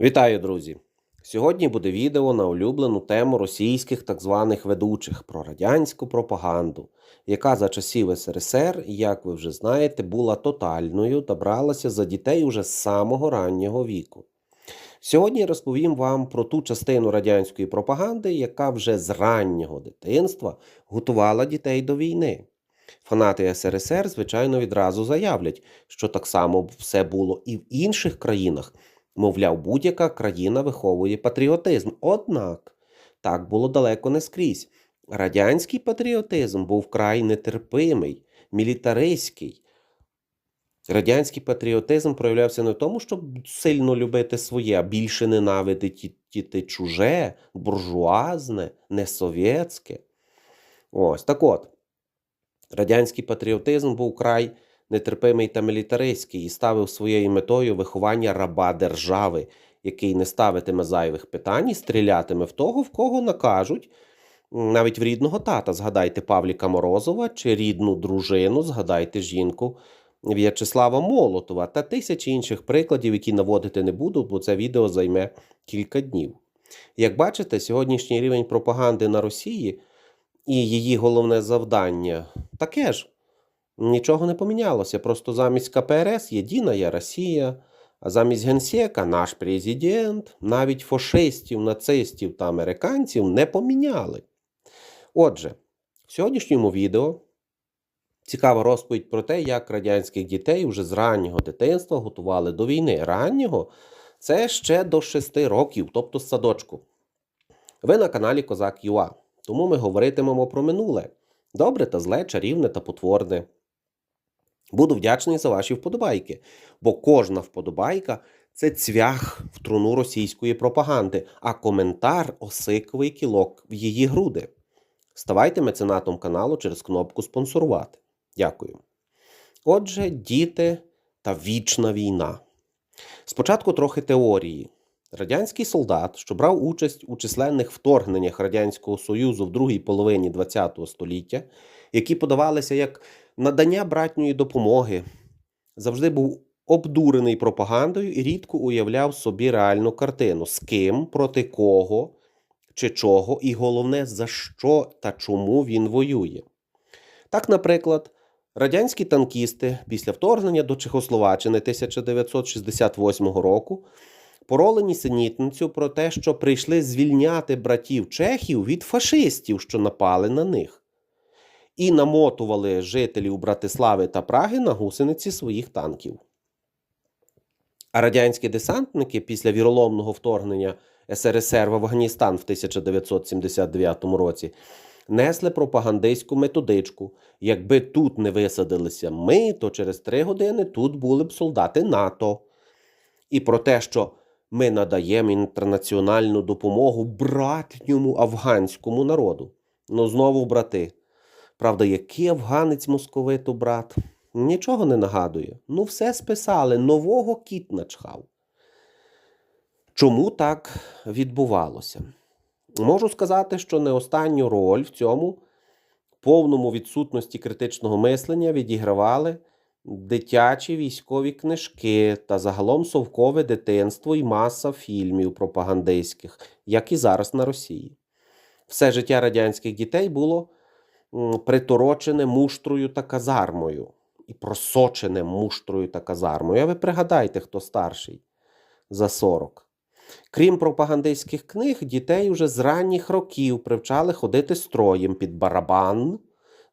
Вітаю, друзі! Сьогодні буде відео на улюблену тему російських так званих ведучих про радянську пропаганду, яка за часів СРСР, як ви вже знаєте, була тотальною та бралася за дітей уже з самого раннього віку. Сьогодні розповім вам про ту частину радянської пропаганди, яка вже з раннього дитинства готувала дітей до війни. Фанати СРСР, звичайно, відразу заявлять, що так само все було і в інших країнах. Мовляв, будь-яка країна виховує патріотизм. Однак так було далеко не скрізь. Радянський патріотизм був край нетерпимий, мілітаристський. Радянський патріотизм проявлявся не в тому, щоб сильно любити своє, а більше ненавидіти чуже, буржуазне, несовєтське. Ось так от. Радянський патріотизм був край нетерпимий та мілітаристський і ставив своєю метою виховання раба держави, який не ставитиме зайвих питань і стрілятиме в того, в кого накажуть. Навіть в рідного тата згадайте Павліка Морозова чи рідну дружину, згадайте жінку В'ячеслава Молотова та тисячі інших прикладів, які наводити не буду, бо це відео займе кілька днів. Як бачите, сьогоднішній рівень пропаганди на Росії і її головне завдання таке ж. Нічого не помінялося. Просто замість КПРС єдина Росія, а замість генсека наш президент, навіть фашистів, нацистів та американців не поміняли. Отже, в сьогоднішньому відео цікава розповідь про те, як радянських дітей вже з раннього дитинства готували до війни. Раннього це ще до 6 років, тобто з садочку. Ви на каналі Козак Юа, тому ми говоритимемо про минуле. Добре та зле, чарівне та потворне. Буду вдячний за ваші вподобайки, бо кожна вподобайка це цвях в труну російської пропаганди, а коментар осиковий кілок в її груди. Ставайте меценатом каналу через кнопку спонсорувати. Дякую. Отже, діти та вічна війна. Спочатку трохи теорії. Радянський солдат, що брав участь у численних вторгненнях Радянського Союзу в другій половині ХХ століття, які подавалися як надання братньої допомоги, завжди був обдурений пропагандою і рідко уявляв собі реальну картину, з ким, проти кого чи чого, і головне, за що та чому він воює. Так, наприклад, радянські танкісти після вторгнення до Чехословаччини 1968 року пороли нісенітницю про те, що прийшли звільняти братів чехів від фашистів, що напали на них і намотували жителів Братислави та Праги на гусениці своїх танків. А радянські десантники після віроломного вторгнення СРСР в Афганістан в 1979 році несли пропагандистську методичку. Якби тут не висадилися ми, то через три години тут були б солдати НАТО. І про те, що ми надаємо інтернаціональну допомогу братньому афганському народу. Ну, знову брати. Правда, який афганець московиту брат? Нічого не нагадує. Ну, все списали, нового кіт начхав. Чому так відбувалося? Можу сказати, що не останню роль в цьому повному відсутності критичного мислення відігравали дитячі військові книжки та загалом совкове дитинство і маса фільмів пропагандистських, як і зараз на Росії. Все життя радянських дітей було приторочене муштрою та казармою. І просочене муштрою та казармою. А ви пригадайте, хто старший за 40. Крім пропагандистських книг, дітей уже з ранніх років привчали ходити строєм під барабан,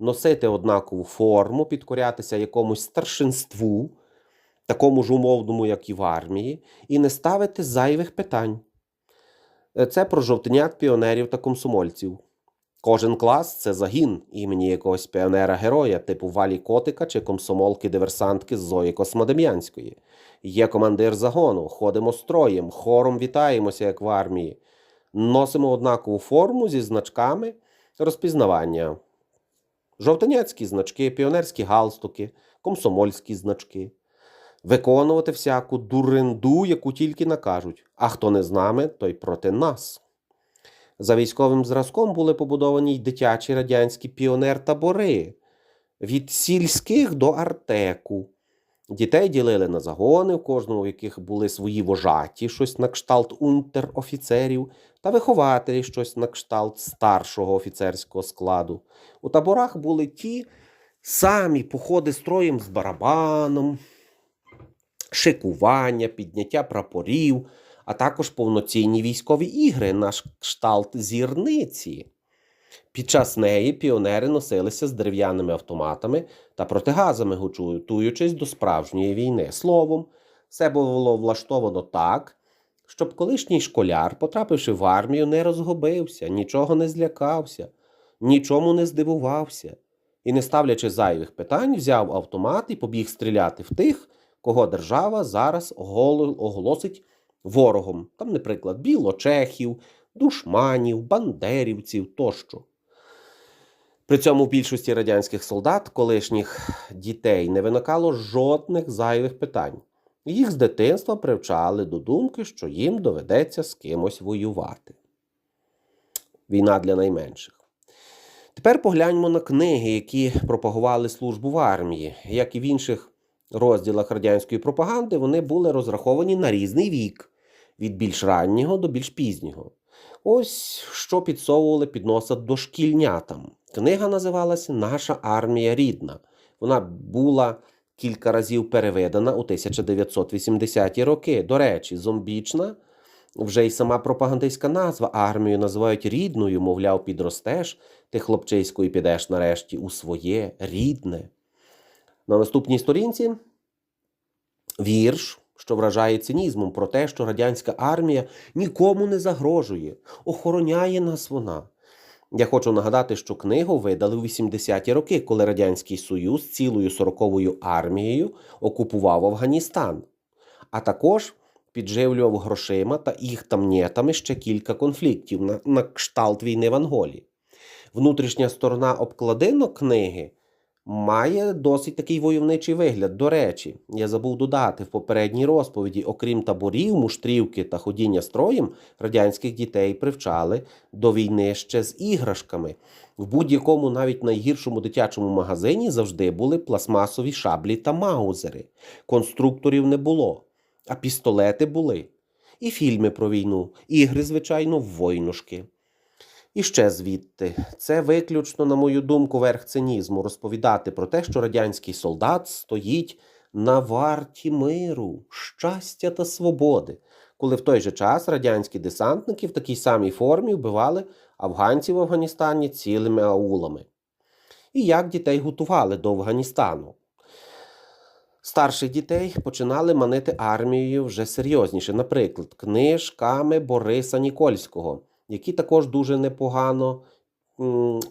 носити однакову форму, підкорятися якомусь старшинству, такому ж умовному, як і в армії, і не ставити зайвих питань. Це про жовтенят піонерів та комсомольців. Кожен клас це загін імені якогось піонера-героя, типу Валі Котика чи комсомолки-диверсантки Зої Космодем'янської. Є командир загону, ходимо строєм, хором вітаємося, як в армії, носимо однакову форму зі значками розпізнавання. Жовтаняцькі значки, піонерські галстуки, комсомольські значки. Виконувати всяку дуренду, яку тільки накажуть. А хто не з нами, той проти нас. За військовим зразком були побудовані й дитячі радянські піонер-табори від сільських до Артеку, Дітей ділили на загони, в кожному в яких були свої вожаті, щось на кшталт унтер-офіцерів, та вихователі, щось на кшталт старшого офіцерського складу. У таборах були ті самі походи строєм з барабаном, шикування, підняття прапорів, а також повноцінні військові ігри на кшталт зірниці. Під час неї піонери носилися з дерев'яними автоматами та протигазами, готуючись до справжньої війни. Словом, все було влаштовано так, щоб колишній школяр, потрапивши в армію, не розгубився, нічого не злякався, нічому не здивувався і, не ставлячи зайвих питань, взяв автомат і побіг стріляти в тих, кого держава зараз оголосить ворогом, там, наприклад, білочехів, душманів, бандерівців тощо. При цьому в більшості радянських солдат, колишніх дітей, не виникало жодних зайвих питань. Їх з дитинства привчали до думки, що їм доведеться з кимось воювати. Війна для найменших. Тепер погляньмо на книги, які пропагували службу в армії. Як і в інших розділах радянської пропаганди, вони були розраховані на різний вік від більш раннього до більш пізнього. Ось що підсовували під носа дошкільнятам. Книга називалася Наша армія рідна. Вона була кілька разів переведена у 1980-ті роки. До речі, зомбічна вже й сама пропагандистська назва армію називають рідною, мовляв, підростеш, ти хлопчисько і підеш нарешті у своє рідне. На наступній сторінці вірш, що вражає цинізмом про те, що радянська армія нікому не загрожує, охороняє нас вона. Я хочу нагадати, що книгу видали у 80-ті роки, коли Радянський Союз цілою 40-ю армією окупував Афганістан, а також підживлював грошима та їх там нєтами ще кілька конфліктів на, на кшталт війни в Анголі. Внутрішня сторона обкладинок книги має досить такий войовничий вигляд. До речі, я забув додати в попередній розповіді, окрім таборів, муштрівки та ходіння строєм, радянських дітей привчали до війни ще з іграшками. В будь-якому, навіть найгіршому дитячому магазині завжди були пластмасові шаблі та маузери. Конструкторів не було, а пістолети були. І фільми про війну, ігри, звичайно, в войнушки. І ще звідти, це виключно, на мою думку, верх цинізму розповідати про те, що радянський солдат стоїть на варті миру, щастя та свободи, коли в той же час радянські десантники в такій самій формі вбивали афганців в Афганістані цілими аулами. І як дітей готували до Афганістану. Старших дітей починали манити армією вже серйозніше, наприклад, книжками Бориса Нікольського, які також дуже непогано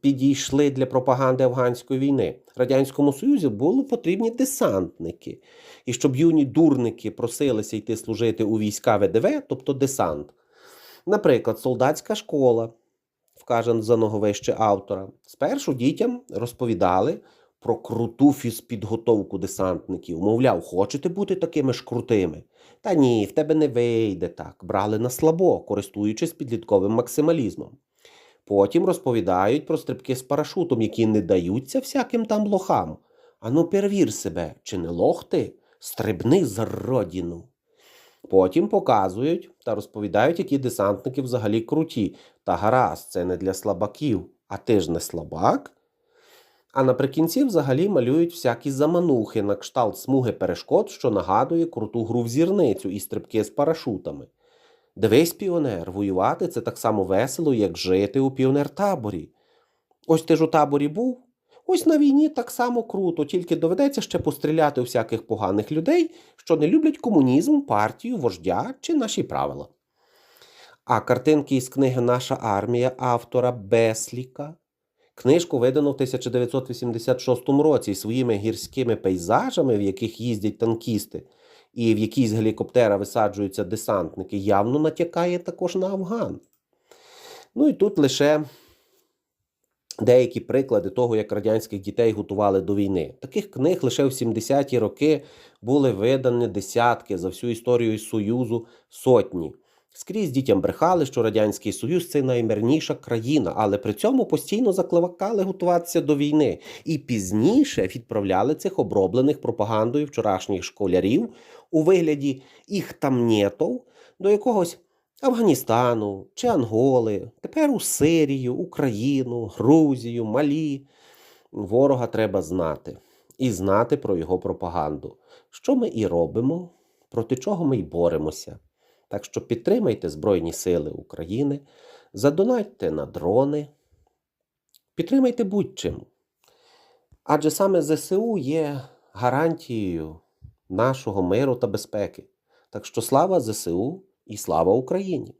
підійшли для пропаганди афганської війни. Радянському Союзі були потрібні десантники. І щоб юні дурники просилися йти служити у війська ВДВ, тобто десант. Наприклад, солдатська школа, вкаже за вище автора, спершу дітям розповідали про круту фізпідготовку десантників. Мовляв, хочете бути такими ж крутими? Та ні, в тебе не вийде так. Брали на слабо, користуючись підлітковим максималізмом. Потім розповідають про стрибки з парашутом, які не даються всяким там лохам. Ану, перевір себе, чи не лох ти? Стрибни за родину. Потім показують та розповідають, які десантники взагалі круті. Та гаразд, це не для слабаків. А ти ж не слабак? А наприкінці взагалі малюють всякі заманухи на кшталт смуги перешкод, що нагадує круту гру в зірницю і стрибки з парашутами. Дивись, піонер, воювати це так само весело, як жити у піонер-таборі. Ось ти ж у таборі був? Ось на війні так само круто, тільки доведеться ще постріляти у всяких поганих людей, що не люблять комунізм, партію, вождя чи наші правила. А картинки із книги Наша армія автора Бесліка. Книжку видано в 1986 році своїми гірськими пейзажами, в яких їздять танкісти, і в якій з гелікоптера висаджуються десантники, явно натякає також на Афган. Ну і тут лише деякі приклади того, як радянських дітей готували до війни. Таких книг лише в 70-ті роки були видані десятки за всю історію Союзу сотні. Скрізь дітям брехали, що Радянський Союз це наймирніша країна, але при цьому постійно закликали готуватися до війни і пізніше відправляли цих оброблених пропагандою вчорашніх школярів у вигляді їх там нєтов до якогось Афганістану чи Анголи, тепер у Сирію, Україну, Грузію, Малі. Ворога треба знати і знати про його пропаганду. Що ми і робимо, проти чого ми й боремося. Так що підтримайте Збройні Сили України, задонатьте на дрони, підтримайте будь-чим. Адже саме ЗСУ є гарантією нашого миру та безпеки. Так що слава ЗСУ і слава Україні!